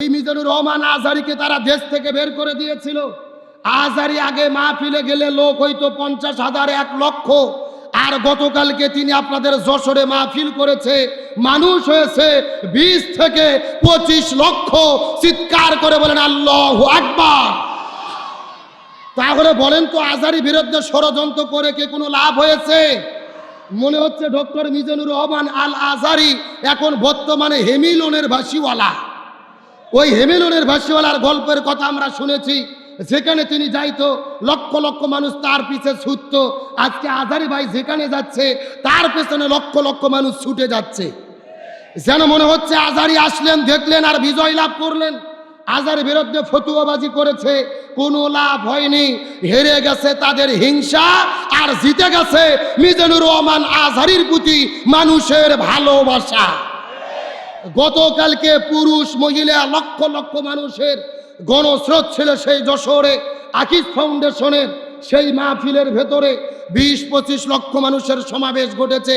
এই মিজানুর রহমান আজহারিকে তারা দেশ থেকে বের করে দিয়েছিল। আজহারি আগে মাহফিলে গেলে লোক হয়তো পঞ্চাশ হাজার, এক লক্ষ। আর গতকালকে তিনি আপনাদের যশোরে মাহফিল করেছে। মানুষ হয়েছে বিশ থেকে পঁচিশ লক্ষ। চিৎকার করে বলেন, আল্লাহ আকবার। তাহলে বলেন তো আজারি বিরুদ্ধে ষড়যন্ত্র করে কি কোনো লাভ হয়েছে? মনে হচ্ছে ডক্টর মিজানুর রহমান আল আজারি এখন বর্তমানে হেমিলনের ভাসিওয়ালা ওই হেমিলনের ভাসিওয়ালার গল্পের কথা আমরা শুনেছি। যেখানে তিনি যাইতো, লক্ষ লক্ষ মানুষ তার পিছে ছুটত। আজকে আজারি ভাই যেখানে যাচ্ছে, তার পেছনে লক্ষ লক্ষ মানুষ ছুটে যাচ্ছে। যেন মনে হচ্ছে আজারি আসলেন, দেখলেন আর বিজয় লাভ করলেন। আজার বিরুদ্ধে ফতুয়াবাজি করেছে, কোনো লাভ হয়নি। হেরে গেছে তাদের হিংসা, আর জিতে গেছে মিজানুর রহমান আজহারির প্রতি মানুষের ভালোবাসা। গতকালকে পুরুষ মহিলা লক্ষ লক্ষ মানুষের গণস্রোত ছিল সেই যশোরে, আকিস ফাউন্ডেশনের সেই মাহফিলের ভেতরে বিশ পঁচিশ লক্ষ মানুষের সমাবেশ ঘটেছে।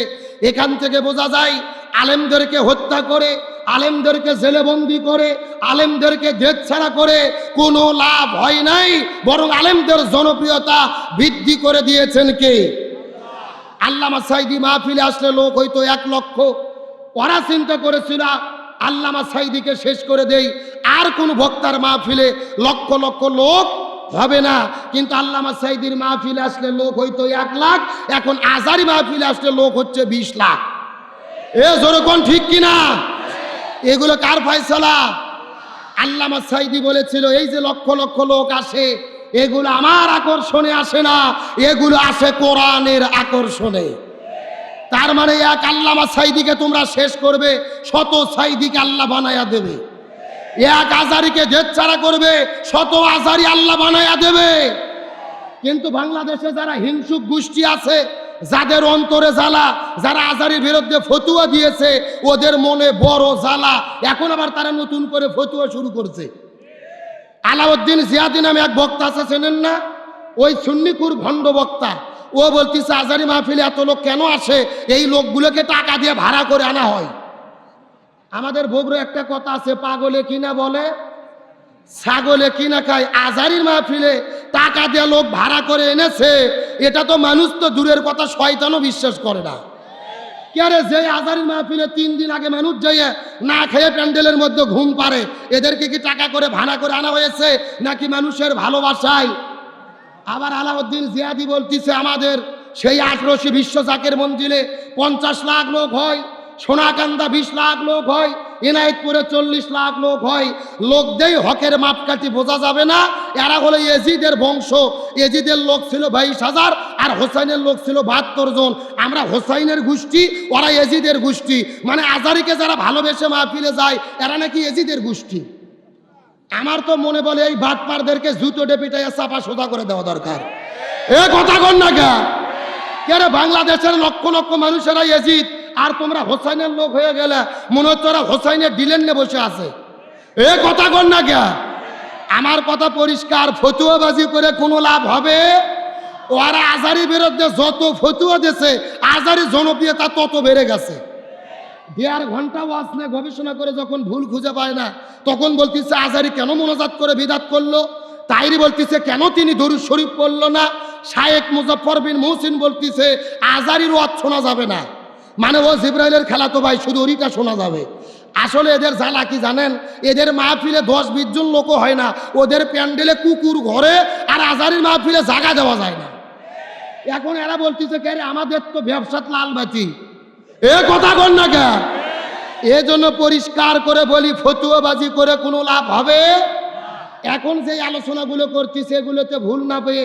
এখান থেকে বোঝা যায়, আলেমদেরকে হত্যা করে, আলেমদেরকে জেলেবন্দি করে, আলেমদেরকে দেশ ছাড়া করে কোনো লাভ হয় নাই, বরং আলেমদের জনপ্রিয়তা বৃদ্ধি করে দিয়েছেন কে? আল্লামা সাইদি মাহফিলে আসলে লোক হয়তো এক লক্ষ ওরা চিন্তা করেছিল, আল্লামা সাইদিকে শেষ করে দেই। আর কোন বক্তার মাহফিলে লক্ষ লক্ষ লোক হবে না। কিন্তু আল্লামা সাইদির মাহফিলে আসলে লোক হয়তো এক লাখ, এখন আজারি মাহফিলে আসলে লোক হচ্ছে বিশ লাখ। এ জোরকন ঠিক কিনা? এগুলো কার ফয়সলা? আল্লামা সাইদি বলেছিল, এই যে লক্ষ লক্ষ লোক আসে, এগুলো আমার আকর্ষণে আসে না, এগুলো আসে কোরআনের আকর্ষণে। তার মানে এক আল্লামা সাইদিকে তোমরা শেষ করবে, শত সাইদিকে আল্লাহ বানায়া দেবে। এক আজারিকে ছাড়া করবে, শত আজারি আল্লাহ বানায়া দেবে। কিন্তু বাংলাদেশে যারা হিংসুক গোষ্ঠী আছে, যাদের অন্তরে জ্বালা, যারা আজারির বিরুদ্ধে ফতুয়া দিয়েছে, ওদের মনে বড় জ্বালা। এখন আবার তারা নতুন করে ফতুয়া শুরু করছে। আলাউদ্দিন জিয়াদি নামে এক বক্তা আছে, চেনেন না? ওই সুন্নিকুর ভণ্ড বক্তা। ও বলতেছে, আজারি মাহফিলে এত লোক কেন আসে? এই লোকগুলোকে টাকা দিয়ে ভাড়া করে আনা হয়। আমাদের বগুড়ো একটা কথা আছে, পাগলে কিনা বলে, ছাগলে কিনা খায়। আজারির মাহফিলে টাকা দিয়ে লোক ভাড়া করে এনেছে, এটা তো মানুষ তো দূরের কথা, শয়তানও বিশ্বাস করে না। কে যে আজারির মাহফিলে তিন দিন আগে মানুষ যাইয়ে না খেয়ে প্যান্ডেলের মধ্যে ঘুম পারে এদেরকে কি টাকা করে ভাড়া করে আনা হয়েছে, নাকি মানুষের ভালোবাসায়? আবার আলাউদ্দিন জিয়াদি বলতেছে আমাদের, সেই আটরশি বিশ্ব জাকের মন্দিরে পঞ্চাশ লাখ লোক হয়, সোনাকান্দা বিশ লাখ লোক হয়, এনায়েতপুরে চল্লিশ লাখ লোক হয়। লোক দেই হকের মাপকাঠি বোঝা যাবে না, এরা হলো এজিদের বংশ। এজিদের লোক ছিল বাইশ হাজার আর হোসাইনের লোক ছিল বাহাত্তর জন। আমরা হোসাইনের গোষ্ঠী, ওরা এজিদের গোষ্ঠী। মানে আজারিকে যারা ভালোবেসে মাহফিলে যায়, এরা নাকি এজিদের গোষ্ঠী। আমার তো মনে বলে এই বাটপারদেরকে জুতো ডেপিটাইয়া চাপা সোজা করে দেওয়া দরকার। এ কথা কর না কে কেন বাংলাদেশের লক্ষ লক্ষ মানুষেরা এজিদ? আর তোমরা হোসাইনের লোক হয়ে গেলে মনে হচ্ছে ওরা হোসাইনের ডিলেন নিয়ে বসে আছে। এ কথা কর না কে আমার কথা পরিষ্কার, ফতুয়াবাজি করে কোনো লাভ হবে? ওরা আজারি বিরুদ্ধে যত ফতুয়া দিয়েছে আজারি জনপ্রিয়তা তত বেড়ে গেছে। দেড় ঘণ্টা ওয়াজ নিয়ে গবেষণা করে যখন ভুল খুঁজে পায় না, তখন বলতেছে, আজারি কেন মনোজাত করে বিদাত করল? তাইরি বলতেছে, কেন তিনি দরুদ শরীফ পড়ল না? শায়েক মুজফর বিন মহসিন বলতেছে, আজারির ওয়াজ শোনা যাবে না। মানে ও জিব্রাইলের খেলা তো ভাই, শুধু ওরিটা শোনা যাবে। আসলে এদের জ্বালা কি জানেন? এদের মাহফিলে দশ বিশ জন লোকও হয় না। ওদের প্যান্ডেলে কুকুর ঘরে আর আজারির মাহফিলে জায়গা দেওয়া যায় না। এখন এরা বলতেছে, কে আমাদের তো ব্যবসাত লাল বাতি এ কথা কর না কে এজন্য পরিষ্কার করে বলি, ফতুয়াবাজি করে কোনো লাভ হবে? এখন যে আলোচনাগুলো করতেছে এগুলোতে ভুল না পেয়ে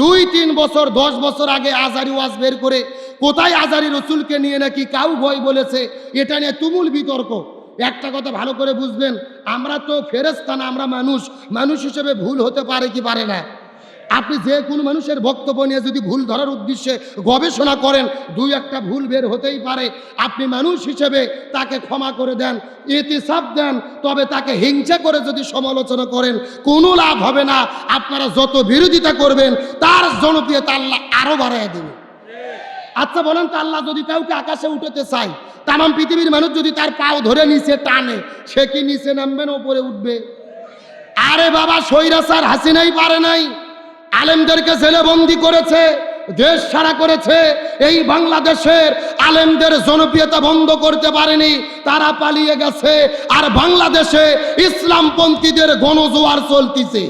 দুই, তিন বছর, দশ বছর আগে আজারি ওয়াজ বের করে কোথায় আজারি রসুলকে নিয়ে নাকি কাউ ভয় বলেছে, এটা নিয়ে তুমুল বিতর্ক। একটা কথা ভালো করে বুঝবেন, আমরা তো ফেরেস্তা না, আমরা মানুষ। মানুষ হিসেবে ভুল হতে পারে কি পারে না? আপনি যে কোনো মানুষের বক্তব্য নিয়ে যদি ভুল ধরার উদ্দেশ্যে গবেষণা করেন, দুই একটা ভুল বের হতেই পারে। আপনি মানুষ হিসেবে তাকে ক্ষমা করে দেন ইতিসাব দেন, তবে তাকে হিংসা করে যদি সমালোচনা করেন, কোনো লাভ হবে না। আপনারা যত বিরোধিতা করবেন, তার জনপ্রিয়তা আল্লাহ আরও বাড়ায় দেবে। আচ্ছা বলেন তো আল্লাহ যদি কাউকে আকাশে উঠতে চায়, তামাম পৃথিবীর মানুষ যদি তার পাও ধরে নিচে টানে, সে কি নিচে নামবে না উপরে উঠবে? আরে বাবা সৈরা স্যার হাসিনাই পারে নাই। আলেমদেরকে জেলে বন্দি করেছে, দেশ ছাড়া করেছে। এই বাংলাদেশের আলেমদের জনপ্রিয়তা বন্ধ করতে পারেনি, তারা পালিয়ে গেছে। আর বাংলাদেশে ইসলামপন্থীদের গণজোয়ার চলতিছে।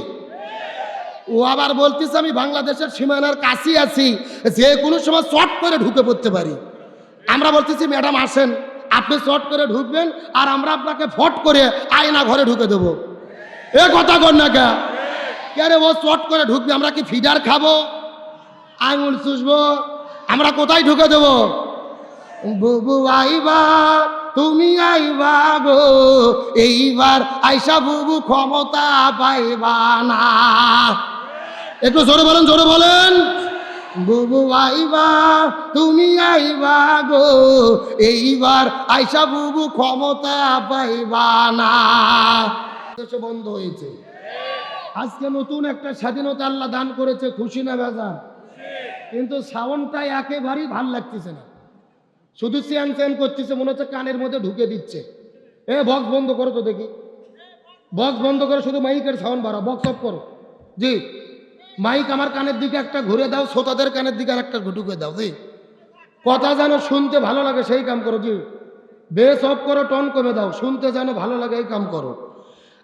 ও আবার বলতেছে, আমি বাংলাদেশের সীমানার কাছে আছি, যে কোনো সময় শর্ট করে ঢুকে পড়তে পারি। আমরা বলতেছি, ম্যাডাম, আসেন। আপনি শর্ট করে ঢুকবেন, আর আমরা আপনাকে ফট করে আয়না ঘরে ঢুকে দেবো। এ কথা কর না কে? কে ও শর্ট করে ঢুকবে, আমরা কি ফিডার খাব? আঙুল চুষবো, আমরা কোথায় ঢুকে দেবো? বুবু আইবা তুমি আইবা গো এইবার আইসা বুবু ক্ষমতা পাইবা না। একটু জোরে বলেন জোরে বলেন। বুবু আইবা তুমি আইবা গো এইবার আইসা বুবু ক্ষমতা পাইবা না। বন্ধ হয়েছে। আজকে নতুন একটা স্বাধীনতা আল্লাহ দান করেছে, খুশি না বেজার? কিন্তু সাউন্ডটা একেবারেই ভালো লাগতেছে না। শুধু চ্যান চ্যান করতেছে, মনে হচ্ছে কানের মধ্যে ঢুকে দিচ্ছে। এ বক্স বন্ধ করো তো দেখি। বক্স বন্ধ করে, শুধু মাইকের সাউন্ড বাড়াও। বক্স অফ করো। জি। মাইক আমার কানের দিকে একটা ঘুরে দাও, শ্রোতাদের কানের দিকে আর একটা ঢুকে দাও, জি। কথা যেন শুনতে ভালো লাগে, সেই কাম করো, জি। বেস অফ করো টন কমে দাও। শুনতে যেন ভালো লাগে, এই কাম করো।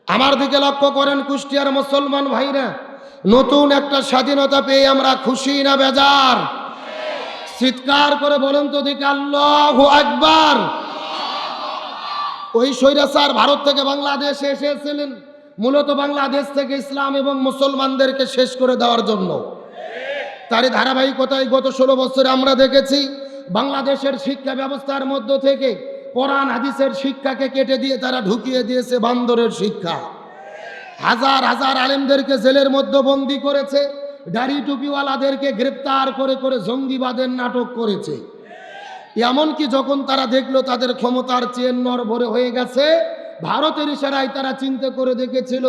আমার দিকে লক্ষ্য করেন কুষ্টিয়ার মুসলমান ভাইরা, নতুন একটা স্বাধীনতা পেয়ে আমরা খুশি না বেজার? চিৎকার করে বলেন তো দিকে আল্লাহ একবার ওই স্বৈরাচার ভারত থেকে বাংলাদেশে এসেছিলেন, মূলত বাংলাদেশ থেকে ইসলাম এবং মুসলমানদেরকে শেষ করে দেওয়ার জন্য। তারই ধারাবাহিকতায় গত ষোলো বছরে আমরা দেখেছি, বাংলাদেশের শিক্ষা ব্যবস্থার মধ্য থেকে কোরআন হাদিসের শিক্ষাকে কেটে দিয়ে তারা ঢুকিয়ে দিয়েছে বান্দরের শিক্ষা। হাজার হাজার আলেমদেরকে জেলের মধ্যে বন্দি করেছে, দাড়ি টুপিওয়ালাদেরকে গ্রেপ্তার করে করে জঙ্গিবাদের নাটক করেছে। এমনকি যখন তারা দেখল তাদের ক্ষমতার চেন নর ভরে হয়ে গেছে, ভারতের ইশারায় তারা চিন্তা করে দেখেছিল,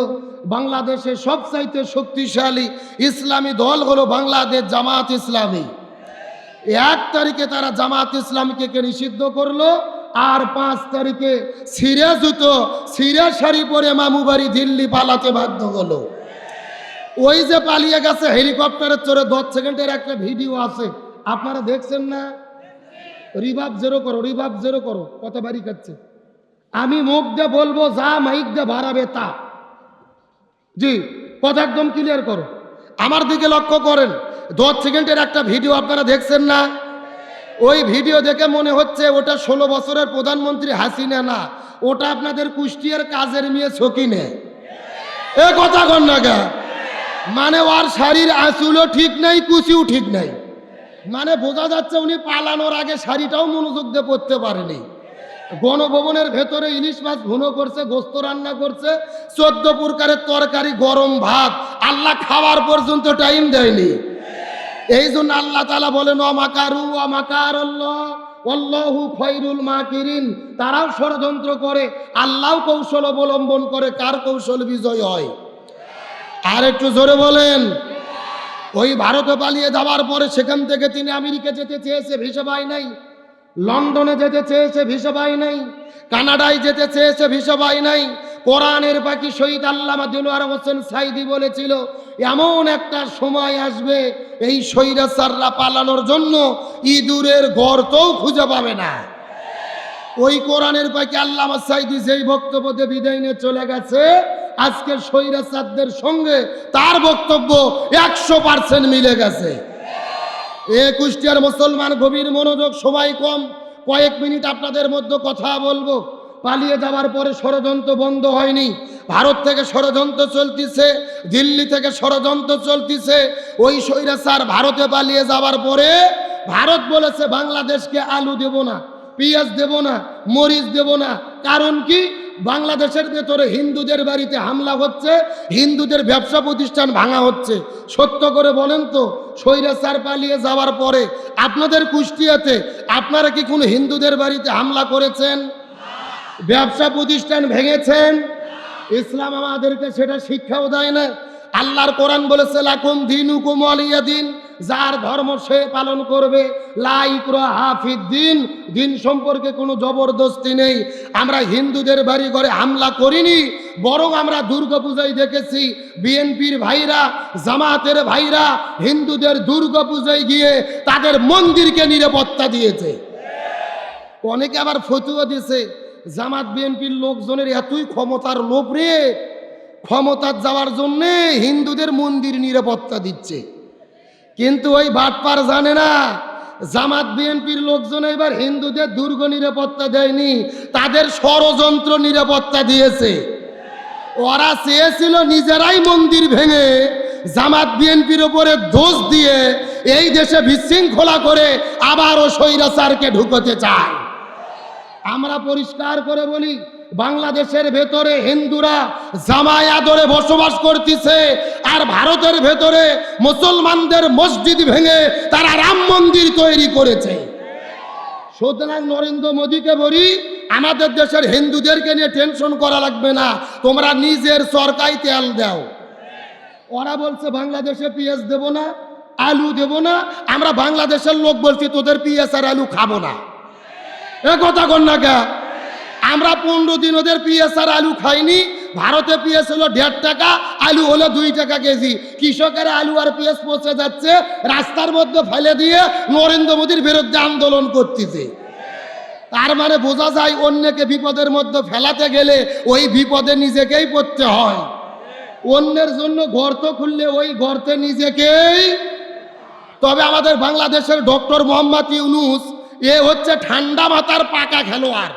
বাংলাদেশে সবচাইতে শক্তিশালী ইসলামী দল হলো বাংলাদেশ জামাত ইসলামী। এক তারিখে তারা জামাত ইসলামকে নিষিদ্ধ করল আর পাঁচ তারিখে সিরে জুতো, সিরে শাড়ি পরে মামু বাড়ি দিল্লি পালাতে বাধ্য হলো। ওই যে পালিয়ে গেছে হেলিকপ্টারের চড়ে, দশ সেকেন্ডের একটা ভিডিও আছে। আপনারা দেখছেন না? রিভাব জেরো করো, রিভাব জেরো করো, কত বাড়ি খাচ্ছে। আমি মুখ দিয়ে বলব, যা মাইক দিয়ে বাড়াবে তা। জি, কথা একদম ক্লিয়ার করো। আমার দিকে লক্ষ্য করেন, দশ সেকেন্ডের একটা ভিডিও আপনারা দেখছেন না? ওই ভিডিও দেখে মনে হচ্ছে ওটা ষোলো বছরের প্রধানমন্ত্রী হাসিনা না, ওটা আপনাদের কুষ্টিয়ার কাজের মেয়ে সকিনে। এ কথা কন না গা মানে ওর শাড়ির আঁচুলও ঠিক নাই, কুচিও ঠিক নাই। মানে বোঝা যাচ্ছে উনি পালানোর আগে শাড়িটাও মনোযোগ দিয়ে পড়তে পারেনি। গণভবনের ভেতরে ইলিশ মাছ ভুনো করছে, গোস্ত রান্না করছে, চোদ্দ প্রকারের তরকারি, গরম ভাত। আল্লাহ খাওয়ার পর্যন্ত টাইম দেয়নি। এই জন্য আল্লাহ তালা বলেন অমাকারু অমাকার মাকিরিন। তারাও ষড়যন্ত্র করে, আল্লাহ কৌশল অবলম্বন করে, কার কৌশল বিজয় হয়? আর একটু জোরে বলেন, ওই ভারতে পালিয়ে যাওয়ার পরে সেখান থেকে তিনি আমেরিকা যেতে চেয়েছে, ভিসা পায় নাই। লন্ডনে যেতে চেয়েছে, ভিসা পায় নাই। কানাডায় যেতে চেয়েছে, ভিসা পায় নাই। কোরআনের পাখি শহীদ আল্লামা দিলওয়ার হোসেন সাইদি বলেছিল, এমন একটা সময় আসবে এই স্বৈরাচাররা পালানোর জন্য ইঁদুরের গর্তও খুঁজে পাবে না। ওই কোরআনের পাখি আল্লামা সাইদি যেই বক্তব্য দিয়ে বিদায় নিয়ে চলে গেছে, আজকে স্বৈরাচারদের সঙ্গে তার বক্তব্য একশো পার্সেন্ট মিলে গেছে। এ কুষ্টিয়ার মুসলমান গভীর মনোযোগ, সময় কম। কয়েক মিনিট আপনাদের মধ্যে কথা বলব। পালিয়ে যাওয়ার পরে ষড়যন্ত্র বন্ধ হয়নি। ভারত থেকে ষড়যন্ত্র চলতিছে, দিল্লি থেকে ষড়যন্ত্র চলতিছে। ওই স্বৈরাচার ভারতে পালিয়ে যাওয়ার পরে ভারত বলেছে, বাংলাদেশকে আলু দেব না, পেঁয়াজ দেব না, মরিচ দেব না। কারণ কি? বাংলাদেশের ভেতরে হিন্দুদের বাড়িতে হামলা হচ্ছে, হিন্দুদের ব্যবসা প্রতিষ্ঠান ভাঙা হচ্ছে। সত্য করে বলেন তো, স্বৈরাচার পালিয়ে যাওয়ার পরে আপনাদের কুষ্টিয়াতে আপনারা কি কোনো হিন্দুদের বাড়িতে হামলা করেছেন? ব্যবসা প্রতিষ্ঠান ভেঙেছেন। ইসলাম আমাদেরকে সেটা শিক্ষাও দেয় না। আল্লাহর কোরআন বলেছে, লাকুম দিন হুকুম আলিয়া দিন, যার ধর্ম সে পালন করবে দিন দিন সম্পর্কে কোনো জবরদস্তি নেই। আমরা হিন্দুদের বাড়ি ঘরে হামলা করিনি, বরং আমরা দুর্গাপূজায় দেখেছি, বিএনপির ভাইরা, জামাতের ভাইরা হিন্দুদের দুর্গাপূজায় গিয়ে তাদের মন্দিরকে নিরাপত্তা দিয়েছে। অনেকে আবার ফতুয়া দিছে জামাত বিএনপির লোকজনের এতই ক্ষমতার লোভ রে। ক্ষমতার যাওয়ার জন্যে হিন্দুদের মন্দির নিরাপত্তা দিচ্ছে। কিন্তু ওই বাটপার জানে না, জামাত বিএনপির লোকজন এবার হিন্দুদের দুর্গ নিরাপত্তা দেয়নি, তাদের ষড়যন্ত্র নিরাপত্তা দিয়েছে। ওরা চেয়েছিল নিজেরাই মন্দির ভেঙে জামাত বিএনপির ওপরে দোষ দিয়ে এই দেশে বিশৃঙ্খলা করে আবারও স্বৈরাচারকে ঢুকতে চায়। আমরা পরিষ্কার করে বলি, বাংলাদেশের ভেতরে হিন্দুরা জামায় আদরে বসবাস করতেছে, আর ভারতের ভেতরে মুসলমানদের মসজিদ ভেঙে তারা রাম মন্দির তৈরি করেছে। সুতরাং নরেন্দ্র মোদীকে বলি, আমাদের দেশের হিন্দুদেরকে নিয়ে টেনশন করা লাগবে না, তোমরা নিজের সরকারি তেল দাও। ওরা বলছে, বাংলাদেশে পিএস দেব না, আলু দেব না, আমরা বাংলাদেশের লোক বলছি, তোদের পিএস আর আলু খাব না। এ কথা কন না কে? আমরা পনেরো দিন ওদের পিএসআর আলু খাইনি, ভারতে পিএস হলো দেড় টাকা, আলু হলো দুই টাকা কেজি। কৃষকের আলু আর পিএস পচে যাচ্ছে, রাস্তার মধ্যে ফেলে দিয়ে নরেন্দ্র মোদীর বিরুদ্ধে আন্দোলন করতেছে। তার মানে বোঝা যায় অন্যকে বিপদের মধ্যে ফেলাতে গেলে ওই বিপদে নিজেকেই পড়তে হয়। অন্যের জন্য গর্ত খুললে ওই গর্তে নিজেকেই। তবে আমাদের বাংলাদেশের ডক্টর মোহাম্মদ ইউনুস এ হচ্ছে ঠান্ডা মাথার পাকা খেলোয়াড়।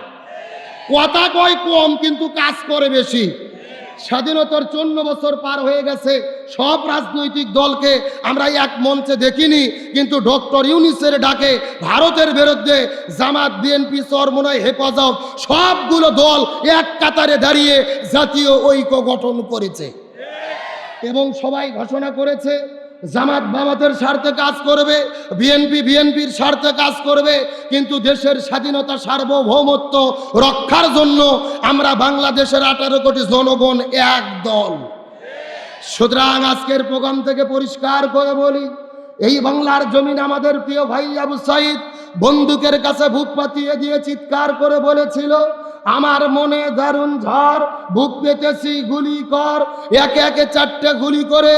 কথা কয় কম, কিন্তু কাজ করে বেশি। স্বাধীনতার চন্ন বছর পার হয়ে গেছে, সব রাজনৈতিক দলকে আমরা এক মঞ্চে দেখিনি, কিন্তু ডক্টর ইউনিসের ডাকে, ভারতের বিরুদ্ধে জামাত, বিএনপি চরমনায় হেফাজত, সবগুলো দল এক কাতারে দাঁড়িয়ে জাতীয় ঐক্য গঠন করেছে। এবং সবাই ঘোষণা করেছে জামাত বামাতের স্বার্থে কাজ করবে, বিএনপি, বিএনপির স্বার্থে কাজ করবে, কিন্তু দেশের স্বাধীনতা সার্বভৌমত্ব রক্ষার জন্য আমরা বাংলাদেশের আঠারো কোটি জনগণ এক দল। সুতরাং আজকের প্রোগ্রাম থেকে পরিষ্কার করে বলি, এই বাংলার জমিন আমাদের প্রিয় ভাই আবু সাইদ বন্দুকের কাছে বুক পাতিয়ে দিয়ে চিৎকার করে বলেছিল আমার মনে দারুণ ঝড়, বুক পেতেছি গুলি কর। একে একে চারটে গুলি করে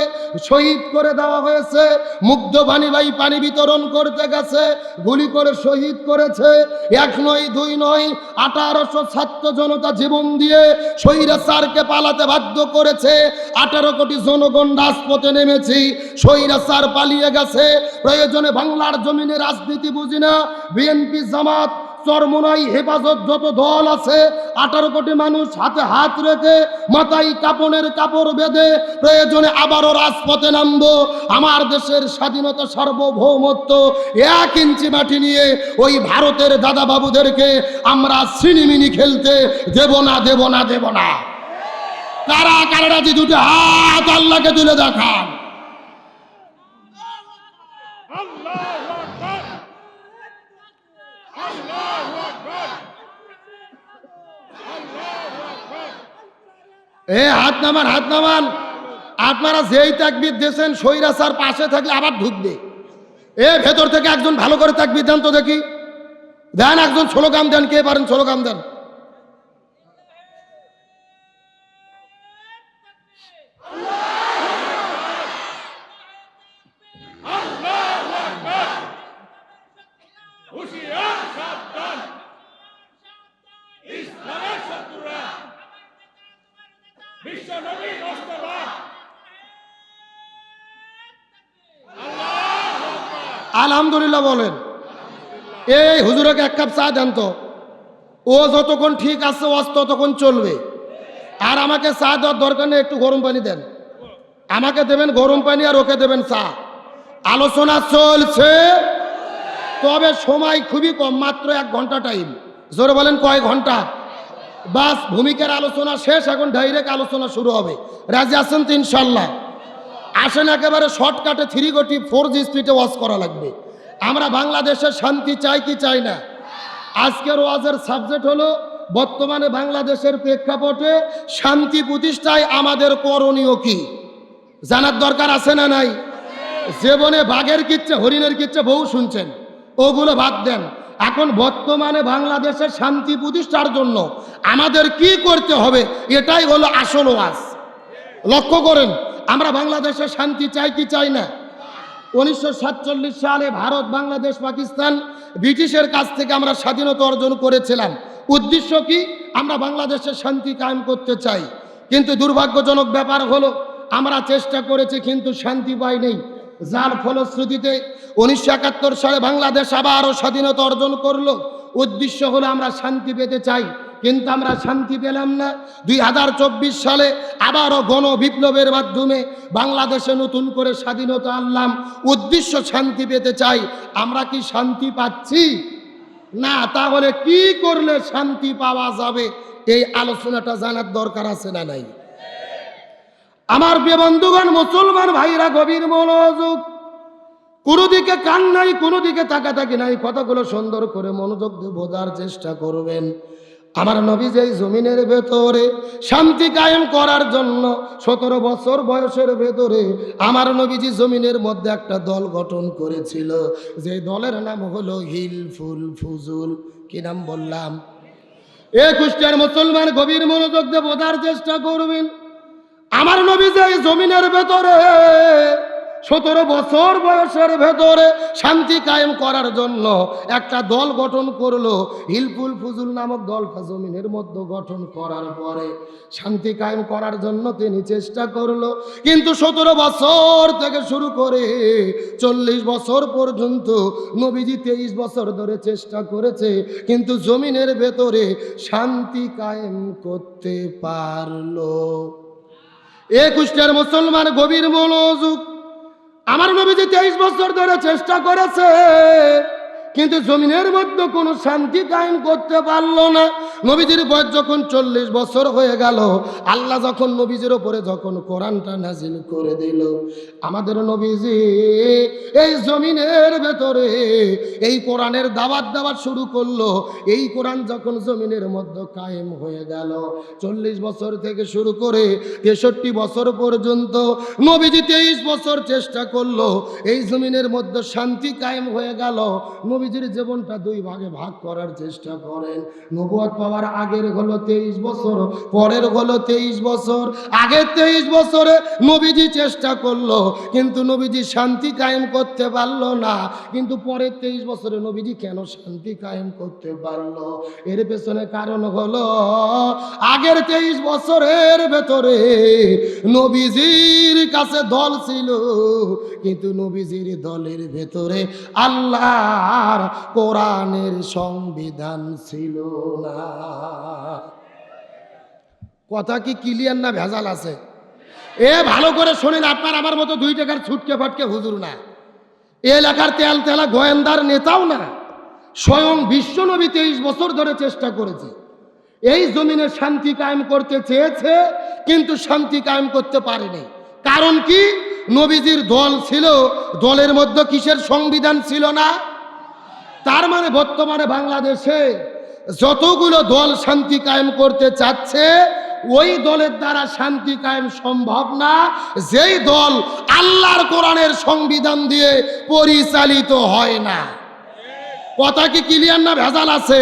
শহীদ করে দেওয়া হয়েছে। মুগ্ধ বাণী ভাই পানি বিতরণ করতে গেছে, গুলি করে শহীদ করেছে। এক নয়, দুই নয়, আঠারোশো ছাত্র জনতা জীবন দিয়ে স্বৈরাচারকে পালাতে বাধ্য করেছে। আঠারো কোটি জনগণ রাজপথে নেমেছি স্বৈরাচার পালিয়ে গেছে। প্রয়োজনে বাংলার জমিনে রাজনীতি বুঝি না। বিএনপি জামাত চরমোনাই হেফাজত যত দল আছে, আঠারো কোটি মানুষ হাতে হাত রেখে মাথায় কাপনের কাপড় বেঁধে প্রয়োজনে আবারও রাজপথে নামবো। আমার দেশের স্বাধীনতা সার্বভৌমত্ব এক ইঞ্চি মাটি নিয়ে ওই ভারতের দাদা বাবুদেরকে আমরা সিনিমিনি খেলতে দেব না দেব না দেব না। কারা কারা দুটো হাত আল্লাহকে তুলে দেখান। আল্লাহু আকবার আল্লাহু আকবার আল্লাহু আকবার এ, হাত নামান হাত নামান। আপনারা যেই তাকবির দিয়েছেন সৈরাসার পাশে থাকলে আবার ঢুকবে। এ, ভেতর থেকে একজন ভালো করে তাকবির দেন তো দেখি। দেন একজন স্লোগান দেন, কে পারেন স্লোগান দেন? এই হুজুরকে এক কাপ চা দেন তো। ও যতক্ষণ ঠিক আছে, ওয়াজ ততক্ষণ চলবে। আর আমাকে চা দেওয়ার দরকার নেই, একটু গরম পানি দেন। আমাকে দেবেন গরম পানি আর ওকে দেবেন চা। আলোচনা চলছে। তবে সময় খুবই কম, মাত্র এক ঘণ্টা টাইম জোরে বলেন কয় ঘণ্টা? বাস, ভূমিকার আলোচনা শেষ, এখন ডাইরেক্ট আলোচনা শুরু হবে। রাজি আছেন তো ইনশাল্লাহ আসেন একেবারে শর্টকাটে থ্রি গোটি ফোর জি স্পিডে ওয়াশ করা লাগবে। আমরা বাংলাদেশে শান্তি চাই কি চাই না? আজকের ওয়াজের সাবজেক্ট হলো, বর্তমানে বাংলাদেশের প্রেক্ষাপটে শান্তি প্রতিষ্ঠায় আমাদের করণীয় কি? জানার দরকার আছে না নাই? জীবনে বাঘের কিচ্ছে, হরিণের কিচ্ছে বহু শুনছেন, ওগুলো বাদ দেন। এখন বর্তমানে বাংলাদেশের শান্তি প্রতিষ্ঠার জন্য আমাদের কি করতে হবে, এটাই হলো আসল ওয়াজ। লক্ষ্য করেন, আমরা বাংলাদেশে শান্তি চাই কি চাই না? উনিশশো সাতচল্লিশ সালে ভারত, বাংলাদেশ, পাকিস্তান ব্রিটিশের কাছ থেকে আমরা স্বাধীনতা অর্জন করেছিলাম। উদ্দেশ্য কি? আমরা বাংলাদেশে শান্তি কায়েম করতে চাই। কিন্তু দুর্ভাগ্যজনক ব্যাপার হলো, আমরা চেষ্টা করেছি কিন্তু শান্তি পাই নেই যার ফলশ্রুতিতে উনিশশো একাত্তর সালে বাংলাদেশ আবারও স্বাধীনতা অর্জন করল। উদ্দেশ্য হলো আমরা শান্তি পেতে চাই। কিন্তু আমরা শান্তি পেলাম না। দুই হাজার চব্বিশ সালে আবারও গণ বিপ্লবের মাধ্যমে বাংলাদেশে নতুন করে স্বাধীনতা আনলাম। উদ্দেশ্য শান্তি পেতে চাই। আমরা কি শান্তি পাচ্ছি? না, তাহলে কি করলে শান্তি পাওয়া যাবে? এই আলোচনাটা জানার দরকার আছে না নাই? আমার বন্ধুগণ, মুসলমান ভাইরা, গভীর মনোযোগ। কোনো দিকে কান নাই কোনো দিকে তাকাতাকি নাই। কথাগুলো সুন্দর করে মনোযোগ দিয়ে বোঝার চেষ্টা করবেন। আমার নবী যেই জমিনের ভেতরে শান্তি কায়েম করার জন্য সতেরো বছর বয়সের ভেতরে আমার নবীজি জমিনের মধ্যে একটা দল গঠন করেছিল। যে দলের নাম হলো হিলফুল ফুজুল। কি নাম বললাম? এ কুষ্টিয়ার মুসলমান গভীর মনোযোগ দিয়ে বোঝার চেষ্টা করবেন। আমার নবী যে জমিনের ভেতরে সতেরো বছর বয়সের ভেতরে শান্তি কায়েম করার জন্য একটা দল গঠন করল হিলফুল ফুজুল নামক দলটা জমিনের মধ্যে গঠন করার পরে শান্তি কায়েম করার জন্য তিনি চেষ্টা করল। কিন্তু সতেরো বছর থেকে শুরু করে চল্লিশ বছর পর্যন্ত নবীজি তেইশ বছর ধরে চেষ্টা করেছে, কিন্তু জমিনের ভেতরে শান্তি কায়েম করতে পারল। এ কুষ্টের মুসলমান গভীর মনোযোগ আমার নবীজি তেইশ বছর ধরে চেষ্টা করেছে। কিন্তু জমিনের মধ্যে কোনো শান্তি কায়েম করতে পারল না। নবীজির বয়স যখন চল্লিশ বছর হয়ে গেল, আল্লাহ যখন নবীজির ওপরে যখন কোরআনটা নাজিল করে দিল, আমাদের নবীজি এই জমিনের ভেতরে এই কোরআনের দাওয়াত দাওয়াত শুরু করল। এই কোরআন যখন জমিনের মধ্যে কায়েম হয়ে গেল, চল্লিশ বছর থেকে শুরু করে তেষট্টি বছর পর্যন্ত নবীজি তেইশ বছর চেষ্টা করল। এই জমিনের মধ্যে শান্তি কায়েম হয়ে গেল নবীজির জীবনটা দুই ভাগে ভাগ করার চেষ্টা করেন। নবুয়াত পাওয়ার আগের হলো তেইশ বছর, পরের হলো তেইশ বছর। আগের তেইশ বছরে নবীজি চেষ্টা করল, কিন্তু নবীজি শান্তি কায়েম করতে পারল না। কিন্তু পরের তেইশ বছরে নবীজি কেন শান্তি কায়েম করতে পারল? এর পেছনে কারণ হলো, আগের তেইশ বছরের ভেতরে নবীজির কাছে দল ছিল, কিন্তু নবীজির দলের ভেতরে আল্লাহর কোরআনের সংবিধান ছিল না। কথা কি ক্লিয়ার না ভেজাল আছে? এ ভালো করে শোনেন, আপনার আমার মতো দুই টাকার ছুটকে ফাটকে হুজুর না। এলাকার তেল তেলা গোয়েন্দার নেতাও না। স্বয়ং বিশ্বনবী তেইশ বছর ধরে চেষ্টা করেছে। এই জমিনে শান্তি কায়েম করতে চেয়েছে, কিন্তু শান্তি কায়েম করতে পারেনি। কারণ কি? নবীজির দল ছিল, দলের মধ্যে কিসের সংবিধান ছিল না? তার মানে বর্তমানে বাংলাদেশে যতগুলো দল শান্তি কায়েম করতে চাচ্ছে, ওই দলের দ্বারা শান্তি কায়েম সম্ভব না। যেই দল আল্লাহর কোরআনের সংবিধান দিয়ে পরিচালিত হয় না। কথা কি ক্লিয়ার না ভেজাল আছে?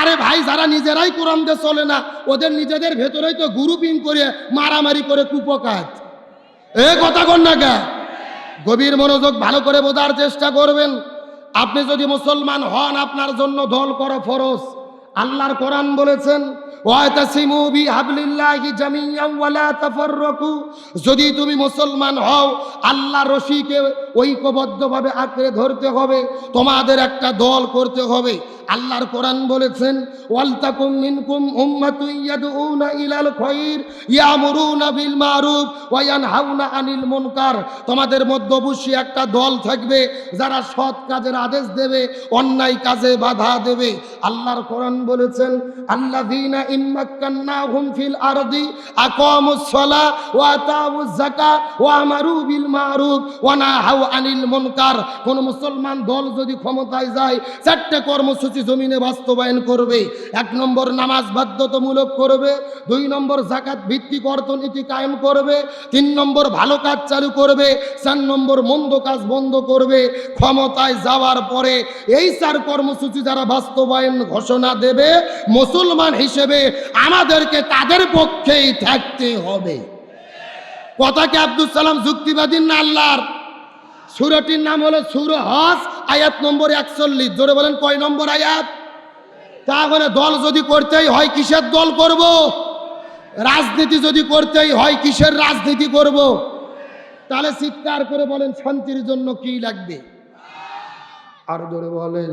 আরে ভাই, যারা নিজেরাই কোরআন দিয়ে চলে না, ওদের নিজেদের ভেতরেই তো গ্রুপিং করে, মারামারি করে কুপকাত। এ কথা কন না গভীর মনোযোগ ভালো করে বোঝার চেষ্টা করবেন। আপনি যদি মুসলমান হন আপনার জন্য দল করা ফরজ। আল্লাহর কোরআন বলেছেন যদি তুমি মুসলমান হও, আল্লাহ রশিকে ঐক্যবদ্ধভাবে আঁকড়ে ধরতে হবে, তোমাদের একটা দল করতে হবে। আল্লাহর কোরআন বলেছেন ইলাল আনিল মুনকার। তোমাদের মধ্যে একটা দল থাকবে, যারা সৎ কাজের আদেশ দেবে, অন্যায় কাজে বাধা দেবে। আল্লাহর কোরআন বলেছেন ফিল আরদি ওয়া যাকাত ওয়া আমারু বিল মারুফ ওয়া নাহাউ আনিল মুনকার। কোন মুসলমান দল যদি ক্ষমতায় যায় কর্মসূচি জমিনে বাস্তবায়ন করবে। এক নম্বর নামাজ বাধ্যতামূলক করবে। দুই নম্বর জাকাত ভিত্তিক অর্থনীতি কায়েম করবে। তিন নম্বর ভালো কাজ চালু করবে। চার নম্বর মন্দ কাজ বন্ধ করবে। ক্ষমতায় যাওয়ার পরে এই চার কর্মসূচি যারা বাস্তবায়ন ঘোষণা দেবে মুসলমান হিসেবে আমাদেরকে তাদের পক্ষেই থাকতে হবে। কথা কি আব্দুল সালাম যুক্তিবাদী না আল্লাহর? সুরটির নাম হলো সুর হস, আয়াত নম্বর একচল্লিশ। জোরে বলেন, কয় নম্বর আয়াত? তাহলে দল যদি করতেই হয়, কিসের দল করব? রাজনীতি যদি করতেই হয়, কিসের রাজনীতি করব? তাহলে চিৎকার করে বলেন, শান্তির জন্য কি লাগবে? আর জোরে বলেন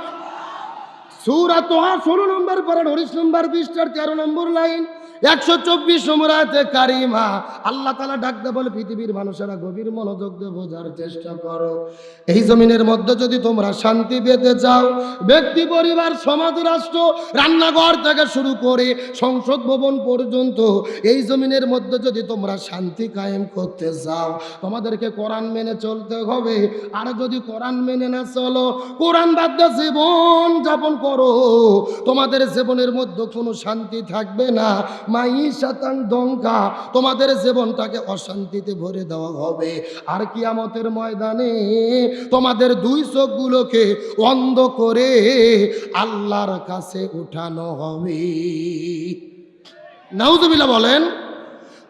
সুরা তোহা ষোলো নম্বর পারেন হরিশ নম্বর বিশটার তেরো নম্বর লাইন। একশো চব্বিশ আয়তে কারিমা, আল্লাহ তালা ডাকতে বলে, পৃথিবীর মানুষেরা গভীর মনোযোগ দিয়ে বোঝার চেষ্টা করো। এই জমিনের মধ্যে যদি তোমরা শান্তি পেতে চাও, ব্যক্তি, পরিবার, সমাজ, রাষ্ট্র, রান্নাঘর থেকে শুরু করে সংসদ ভবন পর্যন্ত এই জমিনের মধ্যে যদি তোমরা শান্তি কায়েম করতে চাও, তোমাদেরকে কোরআন মেনে চলতে হবে। আর যদি কোরআন মেনে না চলো, কোরআন বাধ্য জীবন যাপন করো। তোমাদের জীবনের মধ্যে কোনো শান্তি থাকবে না। মাই শাতাং দঙ্কা তোমাদের জীবনটাকে অশান্তিতে ভরে দেওয়া হবে। আর কিয়ামতের ময়দানে তোমাদের দুই চোখগুলোকে অন্ধ করে আল্লাহর কাছে উঠানো হবে। নাউজুবিল্লাহ বলেন,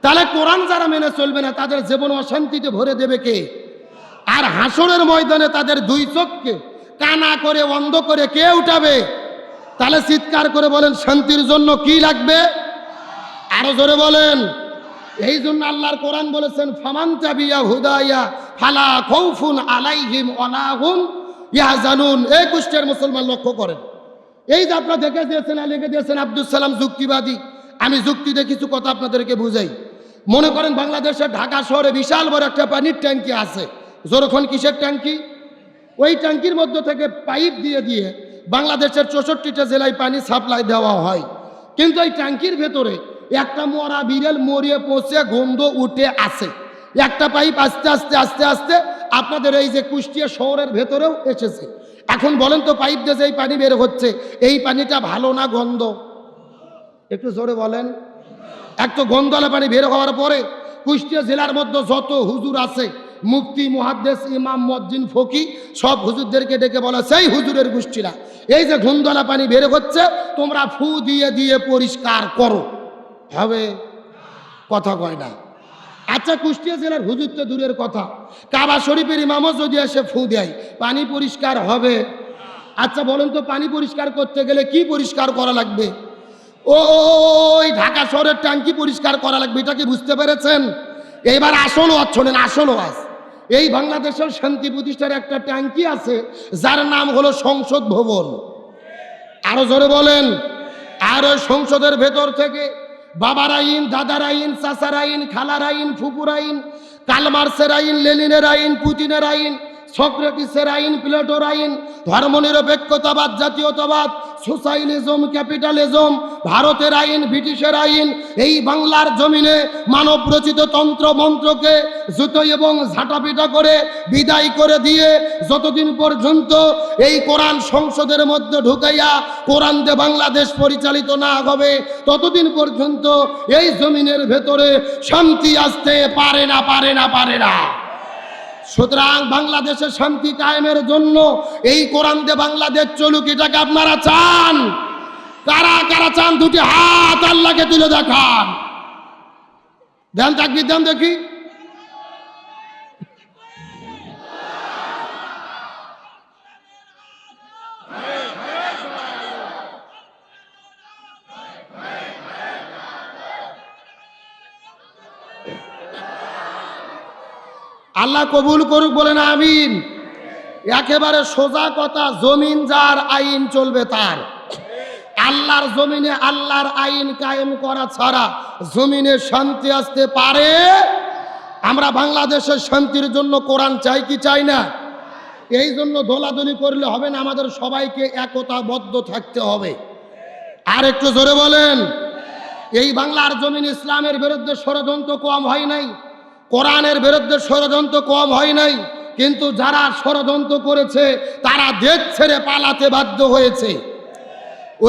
তাহলে কোরআন যারা মেনে চলবে না, তাদের জীবন অশান্তিতে ভরে দেবে কে? আর হাসরের ময়দানে তাদের দুই চোখকে কানা করে, অন্ধ করে কে উঠাবে? তাহলে চিৎকার করে বলেন, শান্তির জন্য কি লাগবে? আরও জোরে বলেন। এই জন্য আল্লাহর কোরআন বলেছেন, ফামান চাবিয়া হুদাইয়া ফালা খৌফুন আলাইহিম অনাহুম ইয়াহজানুন। এই কুষ্টের মুসলমান লক্ষ্য করেন। এই যে আপনারা দেখে দিয়েছেন লিখে দিয়েছেন আব্দুল সালাম যুক্তিবাদী। আমি যুক্তিতে কিছু কথা আপনাদেরকে বুঝাই। মনে করেন বাংলাদেশের ঢাকা শহরে বিশাল বড় একটা পানির ট্যাঙ্কি আছে। জোরক্ষণ কিসের ট্যাঙ্কি? ওই ট্যাঙ্কির মধ্য থেকে পাইপ দিয়ে দিয়ে বাংলাদেশের চৌষট্টিটা জেলায় পানি সাপ্লাই দেওয়া হয়। কিন্তু এই ট্যাঙ্কির ভেতরে একটা মরা বিড়েল মরিয়ে পচে, গন্ধ উঠে আসে। একটা পাইপ আস্তে আস্তে আস্তে আস্তে আপনাদের এই যে কুষ্টিয়া শহরের ভেতরেও এসেছে। এখন বলেন তো পাইপ দিয়ে যে পানি বের হচ্ছে, এই পানিটা ভালো না গন্ধ? একটু জোরে বলেন। এক তো গন্ধলা পানি বের হওয়ার পরে কুষ্টিয়া জেলার মধ্যে যত হুজুর আছে, মুফতি, মুহাদ্দেস, ইমাম মজ্জিন ফকি, সব হুজুরদেরকে ডেকে বলা, সেই হুজুরের গোষ্ঠীরা, এই যে গন্ধলা পানি বের হচ্ছে, তোমরা ফু দিয়ে দিয়ে পরিষ্কার করো। হবে? কথা কয় না। আচ্ছা কুষ্টিয়া জেলার হুজুর তো দূরের কথা। কাবা শরীফের ইমামও যদি এসে ফু দেয়, পানি পরিষ্কার হবে। আচ্ছা বলেন তো, পানি পরিষ্কার করতে গেলে কি পরিষ্কার করা লাগবে? ও ওই ঢাকা শহরের ট্যাঙ্কি পরিষ্কার করা লাগবে, এটা কি বুঝতে পেরেছেন? এইবার আসল ওয়াজ শোনেন, আসল এই বাংলাদেশের শান্তি প্রতিষ্ঠার একটা ট্যাঙ্কি আছে, যার নাম হলো সংসদ ভবন। আরও জোরে বলেন। আর সংসদের ভেতর থেকে বাবার আইন দাদার আইন চাচার আইন খালার আইন ফুকুর আইন কালমার্সের আইন লেনিনের আইন পুতিনের আইন সক্রেটিসের আইন প্লেটোর আইন ধর্মনিরপেক্ষতাবাদ, জাতীয়তাবাদ সোশ্যালিজম ক্যাপিটালিজম, ভারতের আইন, ব্রিটিশের আইন, এই বাংলার জমিনে মানব রচিত তন্ত্র মন্ত্রকে জুতো এবং ঝাঁটাপিটা করে বিদায় করে দিয়ে যতদিন পর্যন্ত এই কোরআন সংসদের মধ্যে ঢুকাইয়া কোরআন দে বাংলাদেশ পরিচালিত না হবে, ততদিন পর্যন্ত এই জমিনের ভেতরে শান্তি আসতে পারে না পারে না পারে না। সুতরাং বাংলাদেশে শান্তি কায়েমের জন্য এই কোরআন দিয়ে বাংলাদেশ চলুক, এটাকে আপনারা চান। কারা কারা চান? দুটি হাত আল্লাহকে তুলে দেখান। ধ্যান থাকবি ধ্যান দেখি। আল্লাহ কবুল করুক বলেন আমিন। একেবারে সোজা কথা, জমিন যার আইন চলবে তার। আল্লাহর জমিনে আল্লাহর আইন কায়েম করা ছাড়া জমিনে শান্তি আসতে পারে? আমরা বাংলাদেশের শান্তির জন্য কোরআন চাই কি চাই না? এই জন্য দোলাদলি করলে হবে না, আমাদের সবাইকে একতাবদ্ধ থাকতে হবে। আর একটু জোরে বলেন, এই বাংলার জমিন ইসলামের বিরুদ্ধে ষড়যন্ত্র কম হয় নাই? কোরআনের বিরুদ্ধে ষড়যন্ত্র কম হয় নাই, কিন্তু যারা ষড়যন্ত্র করেছে, তারা দেশ ছেড়ে পালাতে বাধ্য হয়েছে।